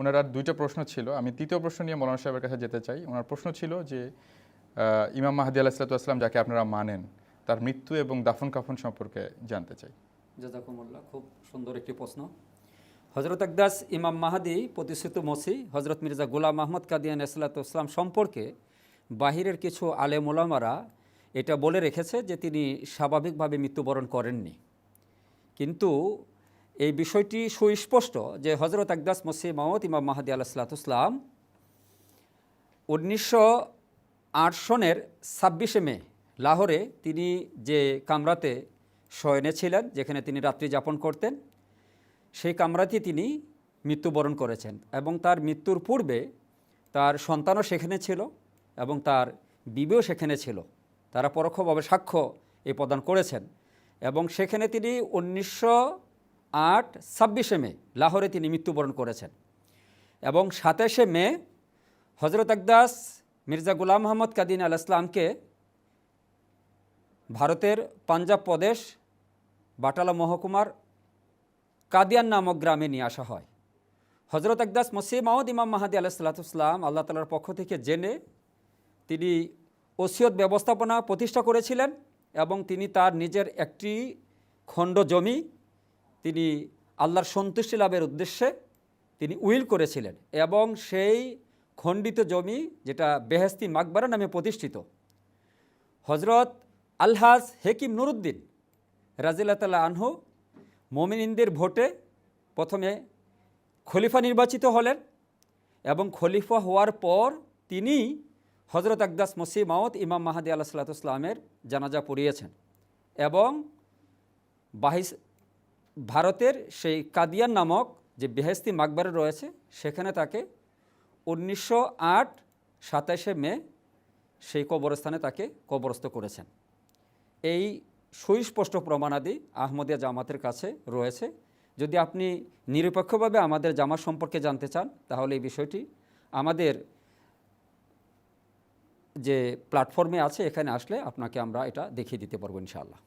ওনার আর দুইটা প্রশ্ন ছিল। আমি তৃতীয় প্রশ্ন নিয়ে মৌলানা সাহেবের কাছে যেতে চাই। ওনার প্রশ্ন ছিল যে ইমাম মাহাদি আলাহিসাল্লাম যাকে আপনারা মানেন, তার মৃত্যু এবং দাফন কাফন সম্পর্কে জানতে চাই। জাজাকুমুল্লাহ, খুব সুন্দর একটি প্রশ্ন। হজরত আকদাস ইমাম মাহাদি, প্রতিষ্ঠিত মসি হজরত মির্জা গোলাম আহমদ কাদিয়ান ইসলাতাম সম্পর্কে বাহিরের কিছু আলেম ওলামারা এটা বলে রেখেছে যে তিনি স্বাভাবিকভাবে মৃত্যুবরণ করেননি। কিন্তু এই বিষয়টি সুস্পষ্ট যে হজরত আকদাস মসি মাহমদ ইমাম মাহাদি আলাহিসাল্লাম উনিশশো আট সনের ছাব্বিশে মে লাহোরে তিনি যে কামরাতে শয়নে ছিলেন, যেখানে তিনি রাত্রি যাপন করতেন, সেই কামরাতে তিনি মৃত্যুবরণ করেছেন এবং তার মৃত্যুর পূর্বে তার সন্তানও সেখানে ছিল এবং তার বিবেও সেখানে ছিল। তারা পরোক্ষভাবে সাক্ষ্য এই প্রদান করেছেন এবং সেখানে তিনি উনিশশো আট ছাব্বিশে মে লাহোরে তিনি মৃত্যুবরণ করেছেন। এবং সাতাশে মে হজরত আকদাস মির্জা গুলাম মোহাম্মদ কাদিন আল ইসলামকে ভারতের পাঞ্জাব প্রদেশ বাটালা মহকুমার কাদিয়ান নামক গ্রামে নিয়ে আসা হয়। হজরত আকদাস মসিহ মাহমদ ইমাম মাহাদি আলাহ সাল্লাতুসলাম আল্লাহ তালার পক্ষ থেকে জেনে তিনি ওসিয়ত ব্যবস্থাপনা প্রতিষ্ঠা করেছিলেন এবং তিনি তার নিজের একটি খণ্ড জমি তিনি আল্লাহর সন্তুষ্টি লাভের উদ্দেশ্যে তিনি উইল করেছিলেন এবং সেই খণ্ডিত জমি যেটা বেহেস্তি মাকবারা নামে প্রতিষ্ঠিত। হজরত আলহাজ হেকিম নুরুদ্দিন রাজিল্লা তাল্লাহ আনহু মোমিনদের ভোটে প্রথমে খলিফা নির্বাচিত হলেন এবং খলিফা হওয়ার পর তিনি হজরত আকদাস মসি মাওত ইমাম মাহাদি আল্লাহ সাল্লাতুসলামের জানাজা পড়িয়েছেন এবং বাহিস ভারতের সেই কাদিয়ান নামক যে বেহেস্তি মাকবারে রয়েছে, সেখানে তাকে উনিশশো আট সাতাশে মে সেই কবরস্থানে তাকে কবরস্থ করেছেন। এই সুস্পষ্ট প্রমাণাদি আহমদিয়া জামাতের কাছে রয়েছে। যদি আপনি নিরপেক্ষভাবে আমাদের জামাত সম্পর্কে জানতে চান, তাহলে এই বিষয়টি আমাদের যে প্ল্যাটফর্মে আছে, এখানে আসলে আপনাকে আমরা এটা দেখিয়ে দিতে পারব ইনশাআল্লাহ।